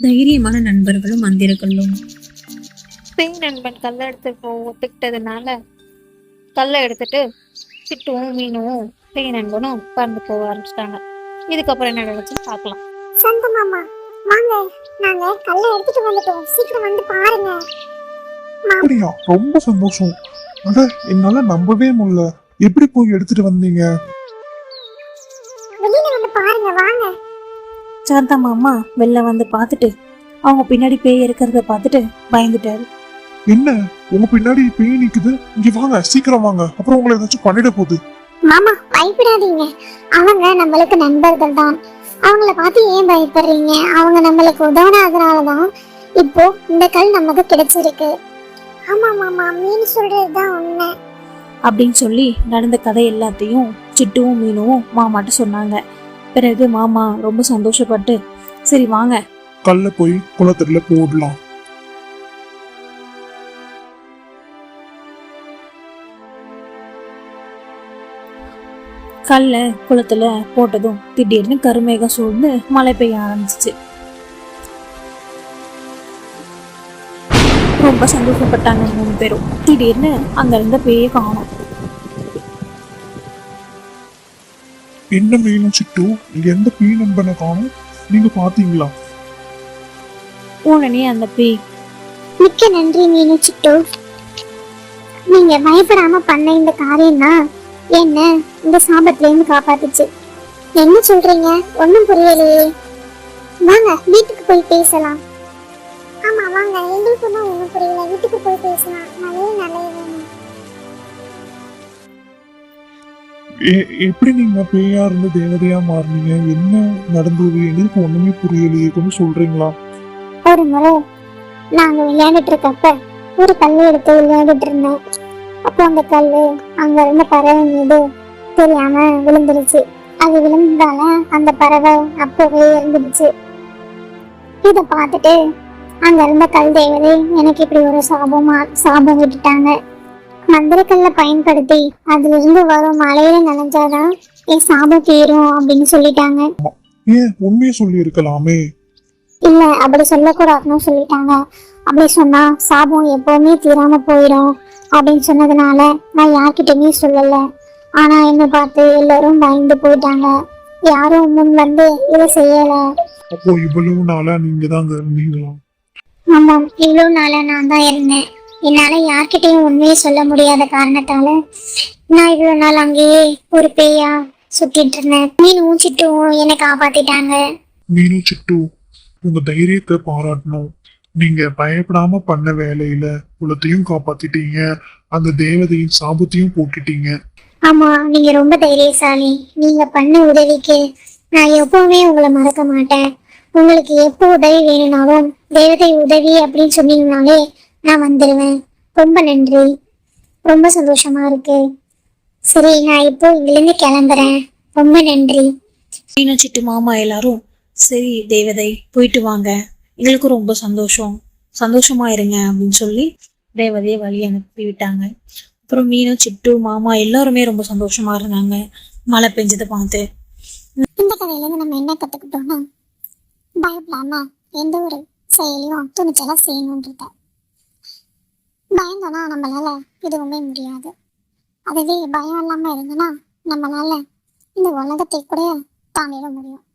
தைரியமான நண்பர்களும் வந்திருக்கலும் பேய் நண்பன் கல்லை எடுத்து போ ஒத்துக்கிட்டதுனால கல்லை எடுத்துட்டு சிட்டுவும் மீனும் பேய் நண்பனும் பறந்து போக ஆரம்பிச்சிட்டாங்க. இதுக்கப்புறம் என்ன நடந்துச்சுன்னு பார்க்கலாம். சந்த மாமா வாங்க நாங்க கல்லை எடுத்துட்டு வந்துட்டோம். சீக்கிரம் வந்து பாருங்க. அப்படியா? ரொம்ப சந்தோஷம். அட என்னால நம்பவே முடியல. எப்படி போய் எடுத்துட்டு வந்தீங்க? சாந்தா மாமா வெளில வந்து பார்த்துட்டு அவங்க பின்னாடி பேய் இருக்கிறத பார்த்துட்டு பயந்துட்டாரு. என்ன? உங்க பின்னாடி பேய் நிக்குது? இங்க வாங்க சீக்கிரம் வாங்க. அப்புறம் உங்களை ஏதாச்சும் பண்ணிட போகுது. மாமா பயப்படாதீங்க. அவங்க நம்மளுக்கு நண்பர்கள் தான். அவங்கள பார்த்து ஏன் பயப்படுறீங்க? அவங்க நம்மளுக்கு உதவுனதுனால தான் இப்போ இந்த கல் நமக்கு கிடைச்சிருக்கு. ஆமா மாமா மீன் சொல்றதுதான் உண்மை. அப்படின்னு சொல்லி நடந்த கதை எல்லாத்தையும் சிட்டுவும் மீனும் மாமாட்ட சொன்னாங்க. பிறகு மாமா. ரொம்ப சந்தோஷப்பட்டு சரி வாங்க. கல்ல போய் குளத்துல போடலாம். கல்லை குளத்துல போட்டதும் திடீர்னு கருமேகம் சூழ்ந்து மழை பெய்ய ஆரம்பிச்சிச்சு. ரொம்ப சந்தோஷப்பட்டாங்க மூணு பேரும். திடீர்னு அங்க இருந்த பேயை காணோம். என்ன மீனும் சிட்டு? எந்த பேய் நண்பனை காணும்? நீங்க பாத்தீங்களா உடனே அந்த பேய் மிக்க நன்றி மீனு சிட்டு. நீங்க பயப்படாம பண்ண இந்த காரியம் தான் என்ன இந்த சாபத்துல இருந்து காப்பாத்துச்சு. என்ன சொல்றீங்க? ஒண்ணும் புரியலையே. வாங்க வீட்டுக்கு போய் பேசலாம். ஆமா வாங்க. எங்களுக்கு தான் ஒண்ணும் புரியல. வீட்டுக்கு போய் பேசலாம். நல்லது நல்லது எ- எப்படி நீங்க பேயா இருந்து தேவதையா மாறினீங்க? என்ன நடந்தது? எங்களுக்கு ஒண்ணுமே புரியலையே. கொஞ்சம் சொல்றீங்களா? ஒரு முறை நாங்க விளையாண்டுட்டு இருக்கப்ப ஒரு கல் எடுத்து விளையாடிட்டு இருந்தேன். அப்போ அந்த கல் அங்க இருந்த பறவை மீது தெரியாம விழுந்துருச்சு. அது விழுந்ததால அந்த பறவை அப்பவே இறந்துடுச்சு. இத பார்த்துட்டு அங்க இருந்த கல் தேவதை எனக்கு இப்படி ஒரு சாபமா சாபம் விட்டுட்டாங்க. மந்திரக்கல்ல பயன்படுத்தி அதுல இருந்து வரும் மழையில நனைஞ்சாதான் என் சாபம் தீரும் அப்படின்னு சொல்லிட்டாங்க. ஏன்? உண்மையை சொல்லி இருக்கலாமே இல்ல அப்படி சொல்லக்கூடாதுன்னு சொல்லிட்டாங்க. அப்படி சொன்னா சாபம் எப்பவுமே தீராம போயிடும் அப்படின்னு சொன்னதுனால நான் யார்கிட்டயுமே சொல்லல. ஆனா என்ன பார்த்து எல்லாரும் பயந்து போயிட்டாங்க. யாரும் முன் வந்து இதை செய்யல. அப்போ இவ்வளவு நாளா நீங்க தான் அங்க இருந்தீங்களா? ஆமாம் இவ்வளவு நாளா நான் தான் இருந்தேன். என்னால யார்கிட்டயும் உண்மையை சொல்ல முடியாத காரணத்தால நான் இவ்வளவு நாள் அங்கேயே ஒரு பேயா சுத்திட்டு இருந்தேன். மீனும் சிட்டும் என்னை காப்பாத்திட்டாங்க. மீனும் சிட்டு உங்க தைரியத்தை பாராட்டணும். நீங்க பயப்படாம பண்ண வேலையில குலத்தையும் காப்பாத்திட்டீங்க. அந்த தேவதையின் சாபத்தையும் போக்கிட்டீங்க. ஆமா நீங்க ரொம்ப தைரியசாலி. நீங்க பண்ண உதவிக்கு நான் எப்பவுமே உங்களை மறக்க மாட்டேன். உங்களுக்கு எப்போ உதவி வேணும்னாலும் தேவதை உதவி அப்படின்னு சொன்னீங்கனாலே நான் வந்துடுவேன் ரொம்ப நன்றி. ரொம்ப சந்தோஷமா இருக்கு. சரி நான் இப்போ இங்கிருந்து கிளம்புறேன். ரொம்ப நன்றி. மீனும் சிட்டு மாமா எல்லாரும் சரி தேவதை போயிட்டு வாங்க. எங்களுக்கு ரொம்ப சந்தோஷம். சந்தோஷமா இருங்க அப்படின்னு சொல்லி தேவதையை வழி அனுப்பி விட்டாங்க. அப்புறம் மீனும் சிட்டு மாமா எல்லாருமே ரொம்ப சந்தோஷமா இருந்தாங்க. மழை பெஞ்சதை பார்த்து. இந்த கதையில இருந்து நம்ம என்ன கத்துக்கிட்டோம்னா பயப்படாம எந்த ஒரு செயலையும் துணிச்சலா செய்யணுன்றத பயந்தோம்னா நம்மளால எதுவுமே முடியாது. அதுவே பயம் இல்லாமல் இருந்தோன்னா நம்மளால இந்த உலகத்தை கூட தாண்டிட முடியும்.